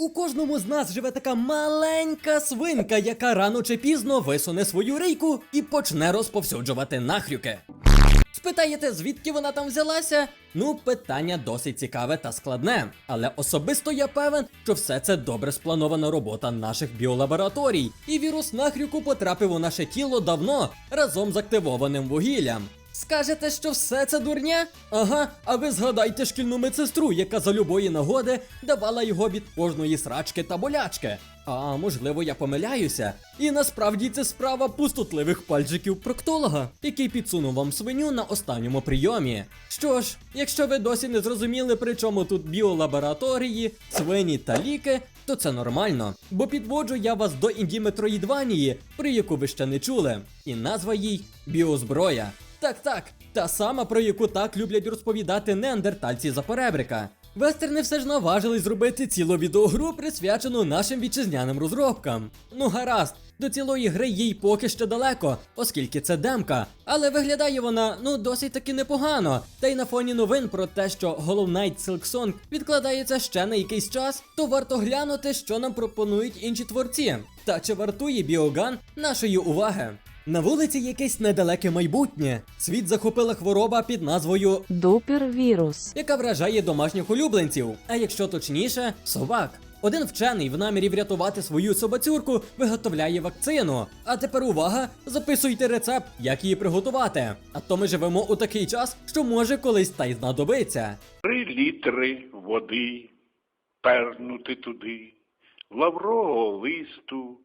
У кожному з нас живе така маленька свинка, яка рано чи пізно висуне свою рейку і почне розповсюджувати нахрюки. Спитаєте, звідки вона там взялася? Ну, питання досить цікаве та складне. Але особисто я певен, що все це добре спланована робота наших біолабораторій, і вірус нахрюку потрапив у наше тіло давно разом з активованим вугіллям. Скажете, що все це дурня? Ага, а ви згадайте шкільну медсестру, яка за любої нагоди давала його від кожної срачки та болячки. А можливо, я помиляюся. І насправді це справа пустотливих пальчиків проктолога, який підсунув вам свиню на останньому прийомі. Що ж, якщо ви досі не зрозуміли, при чому тут біолабораторії, свині та ліки, то це нормально. Бо підводжу я вас до індіметроїдванії, про яку ви ще не чули. І назва їй біозброя. Так, так, та сама, про яку так люблять розповідати неандертальці за поребрика. Вестерни все ж наважились зробити цілу відеогру, присвячену нашим вітчизняним розробкам. Ну гаразд, до цілої гри їй поки що далеко, оскільки це демка, але виглядає вона ну досить таки непогано. Та й на фоні новин про те, що Hollow Knight Silk відкладається ще на якийсь час, то варто глянути, що нам пропонують інші творці. Та чи вартує біоган нашої уваги? На вулиці якесь недалеке майбутнє. Світ захопила хвороба під назвою Дупервірус. яка вражає домашніх улюбленців, а якщо точніше, собак. Один вчений в намірі врятувати свою собацюрку виготовляє вакцину. А тепер увага, записуйте рецепт, як її приготувати. А то ми живемо у такий час, що може колись та й знадобиться. Три літри води пернути туди, лаврового листу,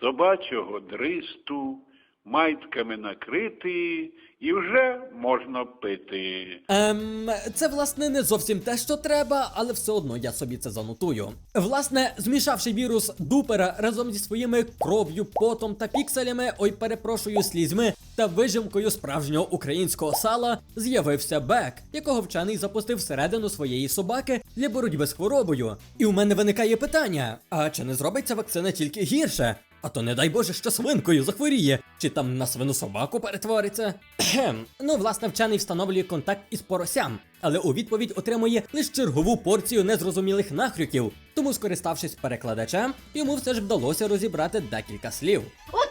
собачого дристу, майтками накрити, і вже можна пити. Ем, це власне не зовсім те, що треба, але все одно я собі це занотую. Власне, змішавши вірус дупера разом зі своїми кров'ю, потом та пікселями, ой, перепрошую, слізьми та вижимкою справжнього українського сала, з'явився бек, якого вчений запустив всередину своєї собаки для боротьби з хворобою. І у мене виникає питання: а чи не зробиться вакцина тільки гірше? А то не дай Боже, що свинкою захворіє, чи там на свину собаку перетвориться. Кхем. Ну, власне, вчений встановлює контакт із поросям, але у відповідь отримує лише чергову порцію незрозумілих нахрюків. Тому, скориставшись перекладачем, йому все ж вдалося розібрати декілька слів. У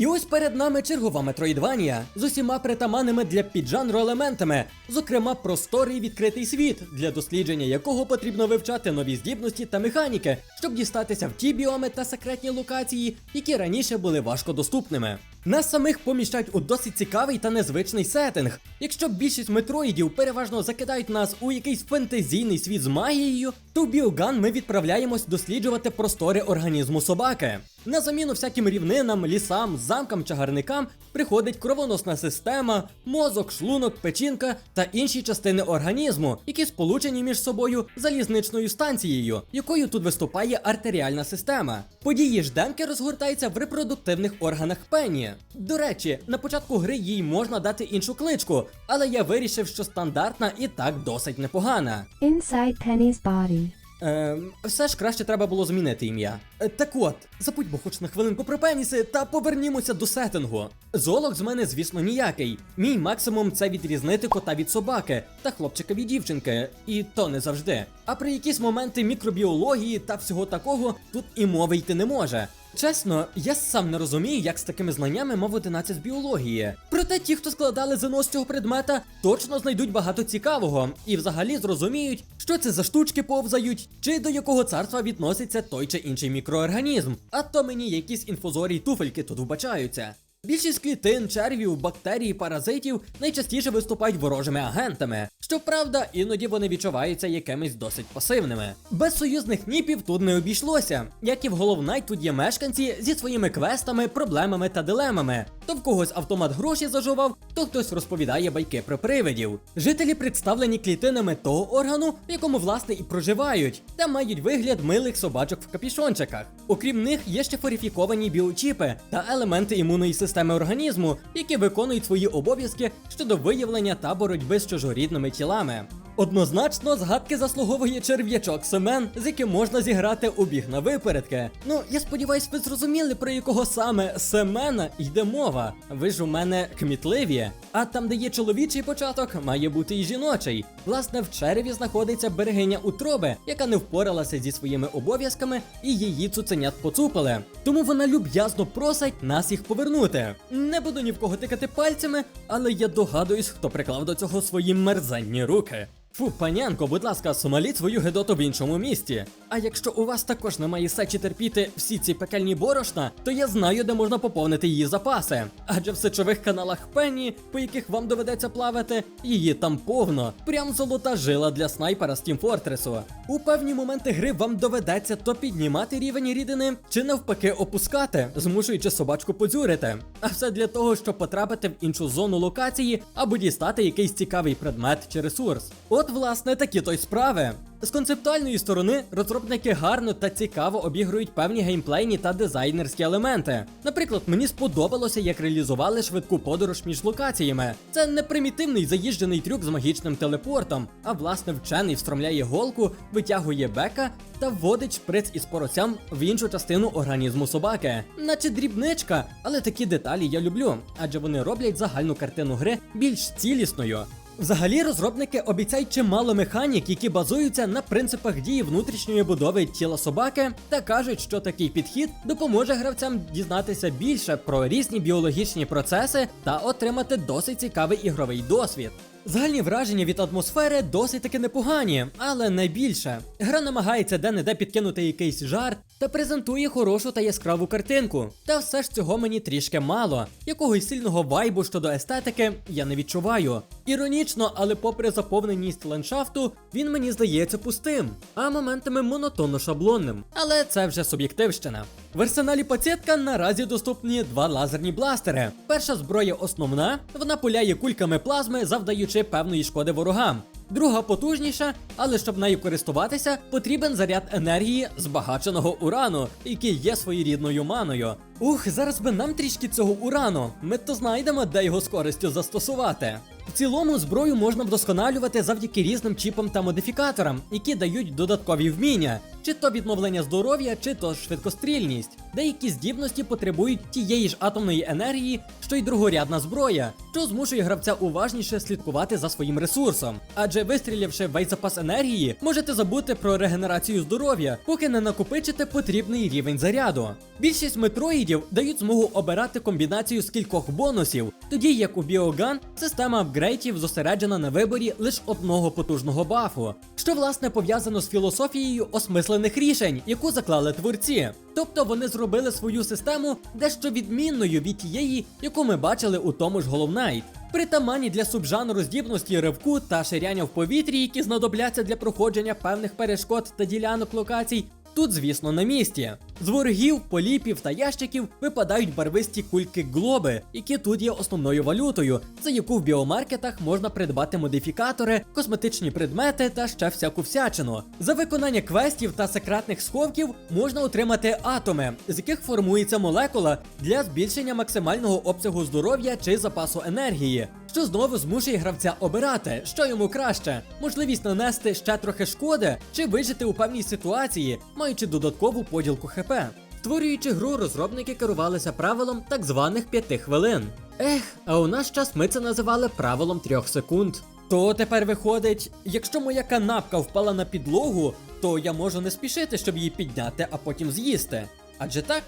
І ось перед нами чергова метроїдванія з усіма притаманними для піджанру елементами, зокрема просторий відкритий світ, для дослідження якого потрібно вивчати нові здібності та механіки, щоб дістатися в ті біоми та секретні локації, які раніше були важко доступними. Нас самих поміщають у досить цікавий та незвичний сеттинг. Якщо більшість метроїдів переважно закидають нас у якийсь фентезійний світ з магією, то в Біоган ми відправляємось досліджувати простори організму собаки. На заміну всяким рівнинам, лісам, замкам, чагарникам приходить кровоносна система, мозок, шлунок, печінка та інші частини організму, які сполучені між собою залізничною станцією, якою тут виступає артеріальна система. Події ж демки розгортаються в репродуктивних органах пені. До речі, на початку гри їй можна дати іншу кличку, але я вирішив, що стандартна і так досить непогана. Inside Penny's body. Ем, все ж краще треба було змінити ім'я. Е, так от, забудьмо хоч на хвилинку про пеніси та повернімося до сеттингу. Золок з мене, звісно, ніякий. Мій максимум це відрізнити кота від собаки та хлопчика від дівчинки, і то не завжди. А при якісь моменти мікробіології та всього такого тут і мови йти не може. Чесно, я сам не розумію, як з такими знаннями мов 11 з біології. Проте ті, хто складали ЗНО з цього предмета, точно знайдуть багато цікавого і взагалі зрозуміють, що це за штучки повзають, чи до якого царства відноситься той чи інший мікроорганізм. А то мені якісь інфузорії туфельки тут вбачаються. Більшість клітин, червів, бактерій, паразитів найчастіше виступають ворожими агентами. Щоправда, іноді вони відчуваються якимись досить пасивними. Без союзних ніпів тут не обійшлося. Як і в головнай, тут є мешканці зі своїми квестами, проблемами та дилемами. То в когось автомат гроші зажував, то хтось розповідає байки про привидів. Жителі представлені клітинами того органу, в якому власне і проживають, та мають вигляд милих собачок в капішончиках. Окрім них є ще форифіковані біочіпи та елементи імунної системи організму, які виконують свої обов'язки щодо виявлення та боротьби з чужорідними тілами. Однозначно, згадки заслуговує черв'ячок Семен, з яким можна зіграти у біг на випередки. Ну, я сподіваюсь, ви зрозуміли, про якого саме Семена йде мова. Ви ж у мене кмітливі. А там, де є чоловічий початок, має бути і жіночий. Власне, в череві знаходиться берегиня утроби, яка не впоралася зі своїми обов'язками, і її цуценят поцупили. Тому вона люб'язно просить нас їх повернути. Не буду ні в кого тикати пальцями, але я догадуюсь, хто приклав до цього свої мерзенні руки. Фу, панянко, будь ласка, сомаліть свою гедоту в іншому місті. А якщо у вас також немає сечі терпіти всі ці пекельні борошна, то я знаю, де можна поповнити її запаси. Адже в сечових каналах Пенні, по яких вам доведеться плавати, її там повно. Прям золота жила для снайпера з Team Fortress. У певні моменти гри вам доведеться то піднімати рівень рідини, чи навпаки опускати, змушуючи собачку подзюрити. А все для того, щоб потрапити в іншу зону локації або дістати якийсь цікавий предмет чи ресурс. От, власне, такі то й справи. З концептуальної сторони розробники гарно та цікаво обігрують певні геймплейні та дизайнерські елементи. Наприклад, мені сподобалося, як реалізували швидку подорож між локаціями. Це не примітивний заїжджений трюк з магічним телепортом, а власне вчений встромляє голку, витягує бека та вводить шприц із поросям в іншу частину організму собаки. Наче дрібничка, але такі деталі я люблю, адже вони роблять загальну картину гри більш цілісною. Взагалі, розробники обіцяють чимало механік, які базуються на принципах дії внутрішньої будови тіла собаки, та кажуть, що такий підхід допоможе гравцям дізнатися більше про різні біологічні процеси та отримати досить цікавий ігровий досвід. Загальні враження від атмосфери досить таки непогані, але не більше. Гра намагається де-не-де підкинути якийсь жарт та презентує хорошу та яскраву картинку. Та все ж цього мені трішки мало. Якогось сильного вайбу щодо естетики я не відчуваю. Іронічно, але попри заповненість ландшафту, він мені здається пустим, а моментами монотонно шаблонним. Але це вже суб'єктивщина. В арсеналі пацієтка наразі доступні два лазерні бластери. Перша зброя основна, вона пуляє кульками плазми, завдаючи певної шкоди ворогам. Друга потужніша, але щоб нею користуватися, потрібен заряд енергії збагаченого урану, який є своєрідною маною. Ух, зараз би нам трішки цього урану. Ми то знайдемо, де його з користю застосувати. В цілому зброю можна вдосконалювати завдяки різним чіпам та модифікаторам, які дають додаткові вміння, чи то відновлення здоров'я, чи то швидкострільність. Деякі здібності потребують тієї ж атомної енергії, що й другорядна зброя, що змушує гравця уважніше слідкувати за своїм ресурсом. Адже вистрілявши весь запас енергії, можете забути про регенерацію здоров'я, поки не накопичите потрібний рівень заряду. Більшість метроїдів дають змогу обирати комбінацію з кількох бонусів, тоді як у Біоган система апгрейтів зосереджена на виборі лише одного потужного бафу, що власне пов'язано з філософією осмислених рішень, яку заклали творці. Тобто вони зробили свою систему дещо відмінною від тієї, яку ми бачили у тому ж Головнайт. Притаманні для субжанру здібності ривку та ширяння в повітрі, які знадобляться для проходження певних перешкод та ділянок локацій, тут, звісно, на місці. З ворогів, поліпів та ящиків випадають барвисті кульки глоби, які тут є основною валютою, за яку в біомаркетах можна придбати модифікатори, косметичні предмети та ще всяку всячину. За виконання квестів та секретних сховків можна отримати атоми, з яких формується молекула для збільшення максимального обсягу здоров'я чи запасу енергії. Що знову змушує гравця обирати, що йому краще, можливість нанести ще трохи шкоди чи вижити у певній ситуації, маючи додаткову поділку ХП. Створюючи гру, розробники керувалися правилом так званих 5 хвилин. Ех, а у наш час ми це називали правилом 3 секунд. То тепер виходить, якщо моя канапка впала на підлогу, то я можу не спішити, щоб її підняти, а потім з'їсти. Адже так?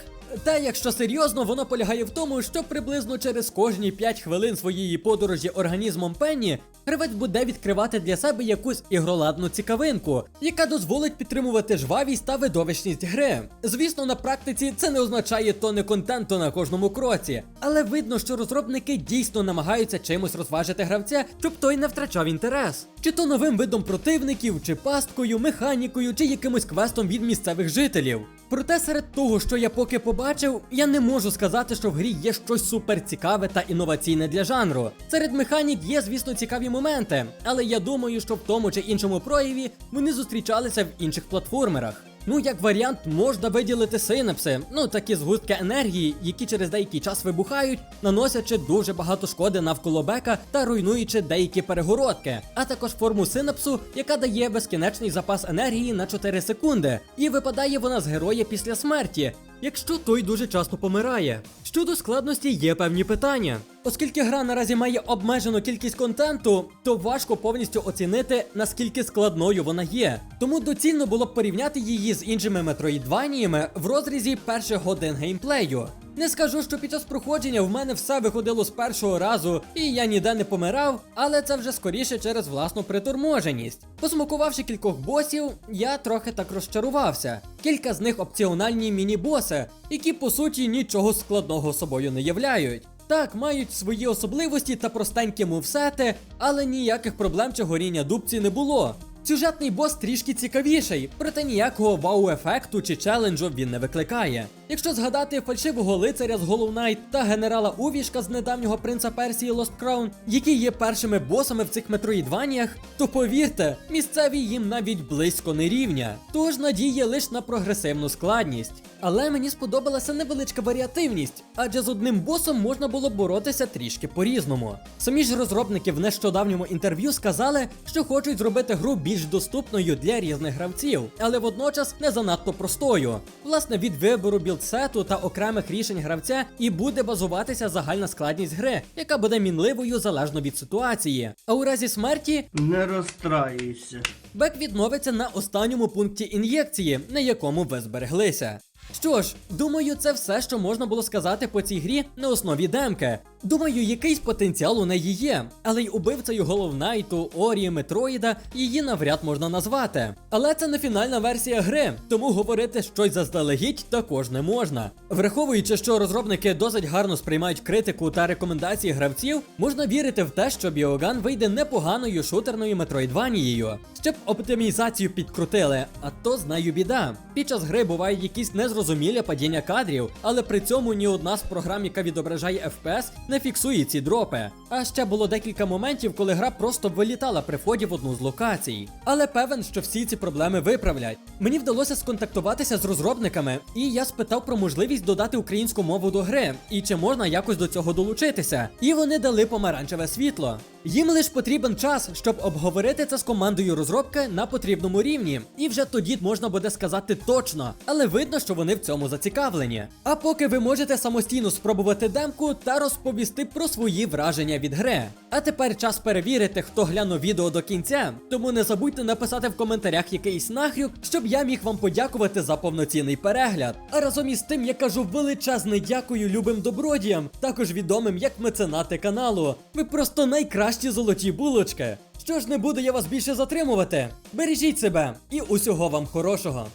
Та якщо серйозно, воно полягає в тому, що приблизно через кожні 5 хвилин своєї подорожі організмом Пенні гравець буде відкривати для себе якусь ігроладну цікавинку, яка дозволить підтримувати жвавість та видовищність гри. Звісно, на практиці це не означає тони контенту на кожному кроці, але видно, що розробники дійсно намагаються чимось розважити гравця, щоб той не втрачав інтерес. Чи то новим видом противників, чи пасткою, механікою, чи якимось квестом від місцевих жителів. Проте серед того, що я поки побачив, я не можу сказати, що в грі є щось супер цікаве та інноваційне для жанру. Серед механік є, звісно, цікаві моменти, але я думаю, що в тому чи іншому прояві вони зустрічалися в інших платформерах. Ну, як варіант, можна виділити синапси, ну такі згустки енергії, які через деякий час вибухають, наносячи дуже багато шкоди навколо бека та руйнуючи деякі перегородки, а також форму синапсу, яка дає безкінечний запас енергії на 4 секунди, і випадає вона з героя після смерті. Якщо той дуже часто помирає. Щодо складності є певні питання. Оскільки гра наразі має обмежену кількість контенту, то важко повністю оцінити, наскільки складною вона є. Тому доцільно було б порівняти її з іншими метроїдваніями в розрізі перших годин геймплею. Не скажу, що під час проходження в мене все виходило з першого разу, і я ніде не помирав, але це вже скоріше через власну приторможеність. Посмакувавши кількох босів, я трохи так розчарувався. Кілька з них опціональні міні-боси, які по суті нічого складного собою не являють. Так, мають свої особливості та простенькі мувсети, але ніяких проблем чи горіння дубці не було. Сюжетний бос трішки цікавіший, проте ніякого вау-ефекту чи челенджу він не викликає. Якщо згадати фальшивого лицаря з Hollow Knight та генерала Увішка з недавнього принца Персії Lost Crown, які є першими босами в цих метроїдваніях, то повірте, місцеві їм навіть близько не рівня. Тож надія лише на прогресивну складність. Але мені сподобалася невеличка варіативність, адже з одним босом можна було боротися трішки по-різному. Самі ж розробники в нещодавньому інтерв'ю сказали, що хочуть зробити гру більш доступною для різних гравців, але водночас не занадто простою. Власне, від вибору білдсету та окремих рішень гравця і буде базуватися загальна складність гри, яка буде мінливою залежно від ситуації. А у разі смерті Не розстраюйся. Бек відновиться на останньому пункті ін'єкції, на якому ви збереглися. Що ж, думаю, це все, що можна було сказати по цій грі на основі демки. Думаю, якийсь потенціал у неї є, але й убивцею Головнайту, Орі, Метроїда її навряд можна назвати. Але це не фінальна версія гри, тому говорити щось заздалегідь також не можна. Враховуючи, що розробники досить гарно сприймають критику та рекомендації гравців, можна вірити в те, що Біоган вийде непоганою шутерною метроїдванією. Щоб оптимізацію підкрутили, а то з нею біда. Під час гри бувають якісь незрозумілі падіння кадрів, але при цьому ні одна з програм, яка відображає FPS, не фіксує ці дропи. А ще було декілька моментів, коли гра просто вилітала при вході в одну з локацій. Але певен, що всі ці проблеми виправлять. Мені вдалося сконтактуватися з розробниками, і я спитав про можливість додати українську мову до гри, і чи можна якось до цього долучитися. І вони дали помаранчеве світло. Їм лише потрібен час, щоб обговорити це з командою розробки на потрібному рівні, і вже тоді можна буде сказати точно, але видно, що вони в цьому зацікавлені. А поки ви можете самостійно спробувати демку та розповісти про свої враження від гри. А тепер час перевірити, хто глянув відео до кінця, тому не забудьте написати в коментарях якийсь нахрюк, щоб я міг вам подякувати за повноцінний перегляд. А разом із тим я кажу величезне дякую любим добродіям, також відомим як меценати каналу. Ви просто найкращі золоті булочки. Що ж не буду я вас більше затримувати. Бережіть себе і усього вам хорошого.